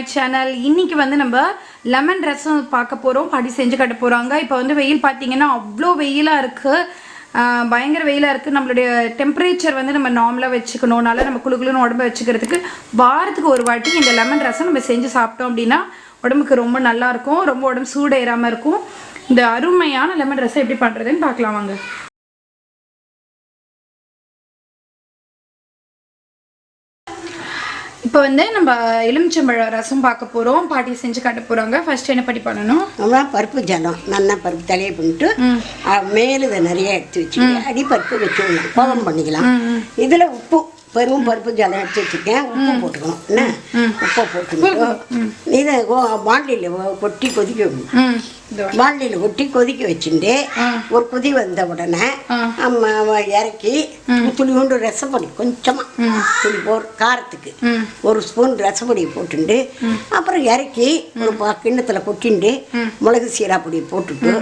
My channel இன்றைக்கி வந்து நம்ம லெமன் ரசம் பார்க்க போகிறோம் அப்படி செஞ்சு கட்ட போகிறாங்க இப்போ வந்து வெயில் பார்த்தீங்கன்னா அவ்வளோ வெயிலாக இருக்குது பயங்கர வெயிலாக இருக்குது நம்மளுடைய டெம்பரேச்சர் வந்து நம்ம நார்மலாக வச்சுக்கணும்னால நம்ம குளு குளுன்னு உடம்பு வச்சுக்கிறதுக்கு வாரத்துக்கு ஒரு வாட்டி இந்த லெமன் ரசம் நம்ம செஞ்சு சாப்பிட்டோம் அப்படின்னா உடம்புக்கு ரொம்ப நல்லா இருக்கும். ரொம்ப உடம்பு சூடு ஏறாமல் இருக்கும். இந்த அருமையான லெமன் ரசம் எப்படி பண்ணுறதுன்னு பார்க்கலாம் வாங்க. இப்போ வந்து நம்ம எலுமிச்சம்பழ ரசம் பார்க்க போகிறோம் பாட்டி செஞ்சு காட்ட போகிறாங்க ஃபர்ஸ்ட் என்ன படி பண்ணணும்? நம்ம பருப்பு ஜலம் நல்லா பருப்பு தலையை பண்ணிட்டு மேல இதை நிறைய எடுத்து வச்சுக்கிட்டு அடி பருப்பு வச்சுக்கலாம் கோவம் பண்ணிக்கலாம். இதில் உப்பு பெரும் பருப்பு ஜலம் எடுத்து வச்சுருக்கேன் உப்பு போட்டுக்கணும். என்ன? உப்பை போட்டுக்கிட்டு இதை பாண்டியில் கொட்டி கொதிக்க பாண்டியில் கொட்டி கொதிக்க வச்சுட்டு ஒரு கொதி வந்த உடனே இறக்கி துளியோண்டு ரசப்பொடி கொஞ்சமாக துளி போர் காரத்துக்கு. ஒரு ஸ்பூன் ரசப்பொடி போட்டுண்டு. அப்புறம் இறக்கி ஒரு கிண்ணத்துல கொட்டிண்டு மிளகு சீரா பொடி போட்டுட்டு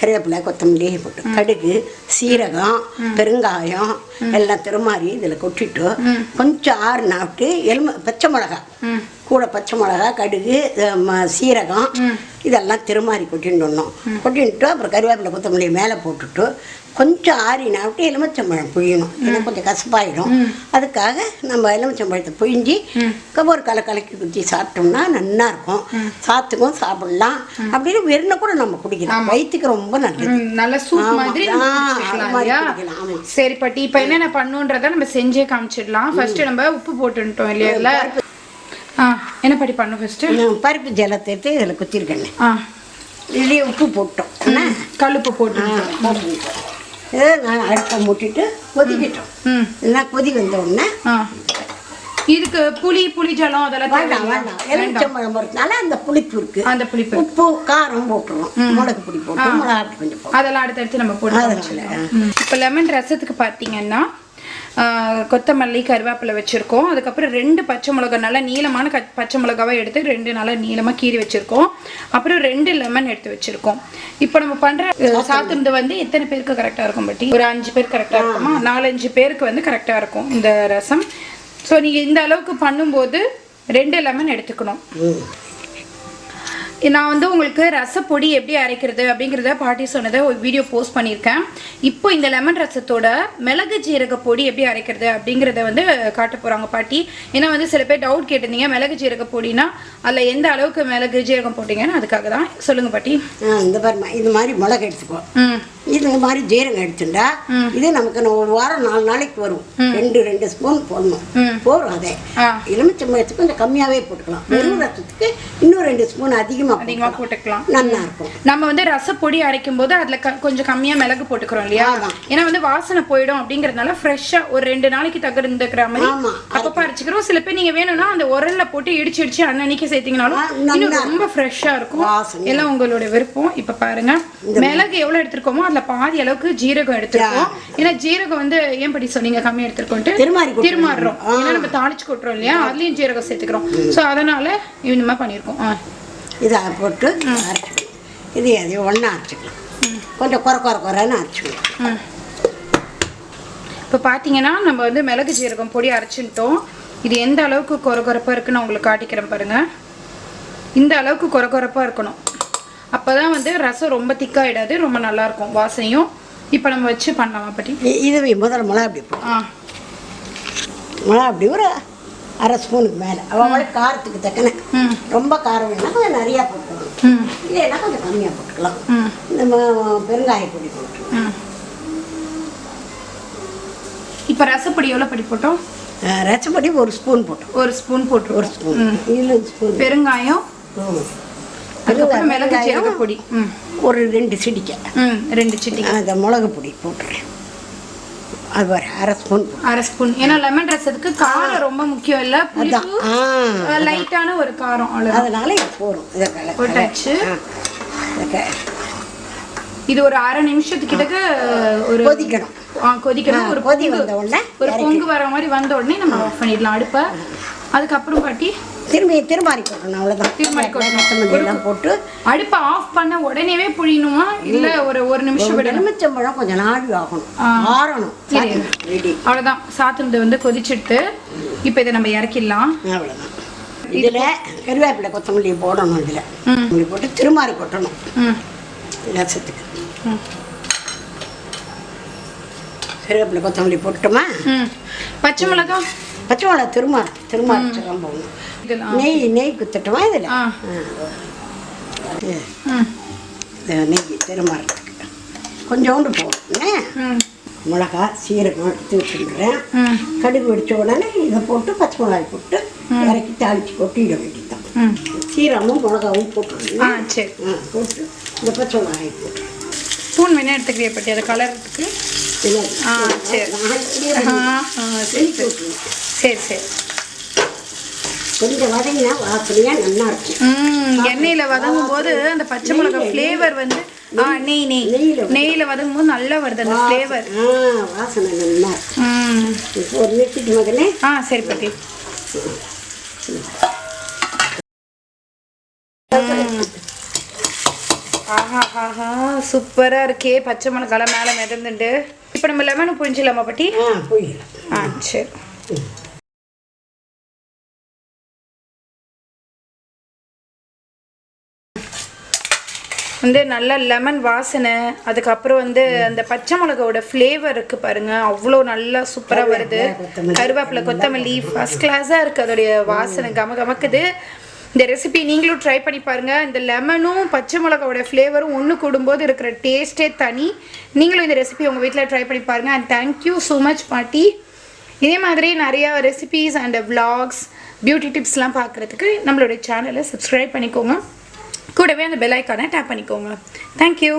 கருவேப்பிலை கொத்தமல்லி போட்டு கடுகு சீரகம் பெருங்காயம் எல்லாம் திருமாறி இதில் கொட்டிட்டு கொஞ்சம் ஆறு நாட்டு எலும பச்சை மிளகா கூட பச்சை மிளகா கடுகு சீரகம் இதெல்லாம் திருமாறி கொட்டிடணும் கொட்டிட்டு அப்புறம் கருவேப்பிலை கொத்தமல்லி மேலே போட்டுட்டு கொஞ்சம் ஆறினா விட்டு எலுமிச்சம்பழம் புழியணும். ஏன்னா கொஞ்சம் கசப்பாயிடும். அதுக்காக நம்ம எலுமிச்சம்பழத்தை புழிஞ்சி ஒரு கலை கலக்கி குத்தி சாப்பிட்டோம்னா நல்லா இருக்கும். சாத்துக்கும் சாப்பிடலாம். அப்படின்னு வெறும் கூட நம்ம குடிக்கலாம். வயிற்றுக்கு ரொம்ப நல்லது. நல்ல சூப். மாதிரி. சரி பாட்டி இப்போ என்னென்ன பண்ணுன்றத நம்ம செஞ்சே காமிச்சிடலாம். ஃபர்ஸ்ட் நம்ம உப்பு போட்டுட்டோம் இல்லையா என்ன பாட்டி பண்ணும் ஃபர்ஸ்ட் நான் பருப்பு ஜலத்தை எடுத்து இதில் குத்திருக்கேன் ஆ. இதுலேயே உப்பு போட்டோம். என்ன? கல்லுப்பு போட்டு. போட்டுக்கிட்டோம் இதை நான் அடுப்பை மூட்டிட்டு கொதிக்கிட்டோம். ம் இல்லைன்னா கொதி வந்த உடனே இதுக்கு புளி புளி ஜலம் அதெல்லாம் வேண்டாம்? வேண்டாம். எலுமிச்சம்பழம் போடுறதுனால அந்த புளிப்பு இருக்கு. அந்த புளிப்பு உப்பு காரம் போட்டுருவோம். மிளகு பொடி போட்டு மிளகா பொடி கொஞ்சம் அதெல்லாம் அடுத்தடுத்து நம்ம போட்டு. இப்போ லெமன் ரசத்துக்கு பார்த்தீங்கன்னா கொத்தமல்லி கருவேப்பிலை வச்சுருக்கோம். அதுக்கப்புறம் ரெண்டு பச்சை மிளகா நல்லா நீளமான க பச்சை மிளகாவை எடுத்து ரெண்டு நல்லா நீளமாக கீறி வச்சுருக்கோம். அப்புறம் ரெண்டு லெமன் எடுத்து வச்சுருக்கோம். இப்போ நம்ம பண்ணுற சாத்துறது வந்து எத்தனை பேருக்கு கரெக்டாக இருக்கும் பட்டி? ஒரு அஞ்சு பேர் கரெக்டாக இருக்குமா? நாலஞ்சு பேருக்கு வந்து கரெக்டாக இருக்கும் இந்த ரசம். ஸோ நீங்கள் இந்த அளவுக்கு பண்ணும்போது ரெண்டு லெமன் எடுத்துக்கணும். நான் வந்து உங்களுக்கு ரசப்பொடி எப்படி அரைக்கிறது அப்படிங்கிறத பாட்டி சொன்னதை ஒரு வீடியோ போஸ்ட் பண்ணியிருக்கேன். இப்போ இந்த லெமன் ரசத்தோட மிளகு ஜீரக பொடி எப்படி அரைக்கிறது அப்படிங்கிறத வந்து காட்ட போகிறாங்க பாட்டி. ஏன்னா வந்து சில பேர் டவுட் கேட்டிருந்தீங்க மிளகு ஜீரக பொடினா அதில் எந்த அளவுக்கு மிளகு ஜீரகம் போட்டீங்கன்னு அதுக்காக தான். சொல்லுங்கள் பாட்டி. இந்த பாருமா இது மாதிரி மிளகு எடுத்துக்கோ. ம். இது மாதிரி ஜீரகம் எடுத்துட்டா இது நமக்கு ஒரு வாரம் நாலு நாளைக்கு வரும். ரெண்டு ரெண்டு ஸ்பூன் போடணும். போதும் அதே. எலுமிச்சம்பழத்துக்கு கொஞ்சம் கம்மியாவே போட்டுக்கலாம். வெறும் ரசத்துக்கு இன்னும் ரெண்டு ஸ்பூன் அதிகமாக அதிகமாக போட்டுக்கலாம். நல்லா இருக்கும். நம்ம வந்து ரசப்பொடி அரைக்கும் போது அதில் கொஞ்சம் கம்மியாக மிளகு போட்டுக்கிறோம் இல்லையா? ஏன்னா வந்து வாசனை போயிடும் அப்படிங்கிறதுனால ஃப்ரெஷ்ஷாக ஒரு ரெண்டு நாளைக்கு தகுந்துக்கிற மாதிரி. அப்பப்போ அரைச்சிக்கிறோம். சில பேர் நீங்கள் வேணும்னா அந்த உரல்ல போட்டு இடிச்சு இடிச்சு அன்னன்னைக்கு சேர்த்தீங்கனாலும் இன்னும் ரொம்ப ஃப்ரெஷ்ஷாக இருக்கும். எல்லாம் உங்களோட விருப்பம். இப்போ பாருங்க. மிளகு எவ்வளோ எடுத்திருக்கோமோ அதில் பாதி அளவுக்கு ஜீரகம் எடுத்திருக்கோம். ஏன்னா ஜீரகம் வந்து ஏன் படி சொன்னீங்க? கம்மி எடுத்திருக்கோன்ட்டு. திருமாறுறோம். ஏன்னா நம்ம தாளிச்சு கொட்டுறோம் இல்லையா? அதுலயும் ஜீரகம் சேர்த்துக்கிறோம். ஸோ அதனால இந்த மாதிரி பண்ணியிருக்கோம் ஆ. இதை போட்டு அரைச்சிக்கணும் இது எதையும் ஒன்றா அரைச்சிக்கலாம். கொஞ்சம் குறை குறை குறைன்னு அரைச்சிக்கணும் இப்போ பார்த்தீங்கன்னா நம்ம வந்து மிளகு ஜீரகம் பொடி அரைச்சிட்டோம். இது எந்த அளவுக்கு கொரகொரப்பாக இருக்குன்னு நான் உங்களுக்கு காட்டிக்கிறேன் பாருங்க. இந்த அளவுக்கு கொரகொரப்பாக இருக்கணும். அப்போ தான் வந்து ரசம் ரொம்ப திக்காயிடாது ரொம்ப நல்லா இருக்கும் வாசனையும். இப்போ நம்ம வச்சு பண்ணலாமா பட்டி. இ- இது முதல்ல மிளகா அப்படி ஆ. மிளகா அப்படி ஒரு அரை ஸ்பூனுக்கு மேலே. அவள் காரத்துக்கு தக்கன. ரொம்ப காரம் வேணா கொஞ்சம் நிறையா போட்டுக்கலாம் ம். இல்லைன்னா கொஞ்சம் கம்மியாக போட்டுக்கலாம். ம். இந்த ம- பெருங்காய பொடி போட்டுக்கலாம் இப்போ ரசப்பொடி எவ்வளோ படி போட்டோம்? ரசப்பொடி ஒரு ஸ்பூன் போட்டோம். ஒரு ஸ்பூன் போட்டுருவோம். ஒரு ஸ்பூன். இதில் ஸ்பூன். பெருங்காயம். அதுக்கப்புறம் மிளகு ஜீரக பொடி. ஒரு ரெண்டு சிடிக்கை ரெண்டு சிட்டி அந்த மிளகு பொடி போட்டுறேன். அது ஒரு அரை ஸ்பூன் அரை ஸ்பூன். ஏன்னா லெமன் ரசத்துக்கு காரம் ரொம்ப முக்கியம் இல்ல. புளிப்பு லைட்டான ஒரு காரம் அதனால இது போதும். இதை போட்டாச்சு. இதை ஒரு அரை நிமிஷத்துக்கிட்ட ஒரு கொதிக்கணும். கொதிக்கணும். ஒரு கொதி வந்த உடனே ஒரு பொங்கு வர மாதிரி வந்த உடனே நம்ம ஆஃப் பண்ணிடலாம் அடுப்பை. அதுக்கப்புறம் பாட்டி திரும்பி திருமாறி கொட்டணும் அவ்வளோதான் திருமாறி கொட்டணும். போட்டு அடுப்பை ஆஃப் பண்ண உடனேவே புழியணுமா? இல்ல ஒரு ஒரு நிமிஷம் விடணும்? எலுமிச்சம்பழம் கொஞ்சம் நாழி ஆகணும். ஆறணும். சரி. ரெடி. அவ்வளவுதான். சாத்துனது வந்து கொதிச்சிட்டு இப்போ இதை நம்ம இறக்கிடலாம். அவ்வளோதான் இதில் கருவேப்பிலை கொத்தமல்லி போடணும் இதில். இப்படி போட்டு திருமாறி கொட்டணும். ம். கருவேப்பிலை கொத்தமல்லி போட்டுட்டோமா ம். பச்சை மிளகா பச்சை மிளகா திருமாறு திருமாறிச்செல்லாம் போடணும் இதெல்லாம் நெய் நெய் குத்தட்டுமா இதில்? நெய் திருமாறதுக்கு கொஞ்சோண்டு போடணும் மிளகா சீரகம் எடுத்து வச்சுக்கிறேன் ம். கடுகு வெடிச்ச உடனே இதை போட்டு பச்சை மிளகாய் போட்டு இறக்கி தாளித்து கொட்டிட வேண்டியதுதான். ம். சீரகமும் மிளகாவும் ஆ போட்டுருங்க சரி போட்டு இந்த பச்சை மிளகாய் போட்டு. ஸ்பூன் வேணா எடுத்துக்கிறியா பட்டி? அதை கலர்றதுக்கு ஆ, சரி. ஆ சரி சரி சரி. கொஞ்சம் வதங்கினா வாசனையாக நல்லா இருக்கும் ம் எண்ணெயில் வதங்கும் போது அந்த பச்சை மிளகா ஃப்ளேவர் வந்து ஆ நெய் நெய் நெய்யில வதங்கும். போது நல்லா வருது அந்த ஃப்ளேவர் வாசனை நல்லா இருக்கும் ஒரு நிறுத்திட்டு மகனே. ஆ சரி பாட்டி. ஆஹா ஆஹா சூப்பரா இருக்கே. பச்சை மிளகாலாம் மேலே மிதந்துட்டு இப்போ நம்ம லெமன் புரிஞ்சிடலாமா பாட்டி? ஆ சரி. வந்து நல்ல லெமன் வாசனை அதுக்கப்புறம் வந்து அந்த பச்சை மிளகாவோட ஃப்ளேவர் இருக்கு பாருங்க. அவ்வளோ நல்லா சூப்பராக வருது. கருவேப்பிலை கொத்தமல்லி ஃபர்ஸ்ட் கிளாஸாக இருக்குது அதோடைய வாசனை கம கமக்குது. இந்த ரெசிபி நீங்களும் ட்ரை பண்ணி பாருங்க. இந்த லெமனும் பச்சை மிளகாவோட ஃப்ளேவரும் ஒன்று கூடும்போது இருக்கிற டேஸ்ட்டே தனி. நீங்களும் இந்த ரெசிபி உங்கள் வீட்டில் ட்ரை பண்ணி பாருங்க. அண்ட் தேங்க்யூ ஸோ மச் பாட்டி. இதே மாதிரி நிறைய ரெசிபீஸ் அண்ட் vlogs பியூட்டி டிப்ஸ்லாம் பார்க்குறதுக்கு நம்மளுடைய சேனலை சப்ஸ்கிரைப் பண்ணிக்கோங்க. கூடவே அந்த பெல் ஐக்கானை டேப் பண்ணிக்கோங்க. தேங்க்யூ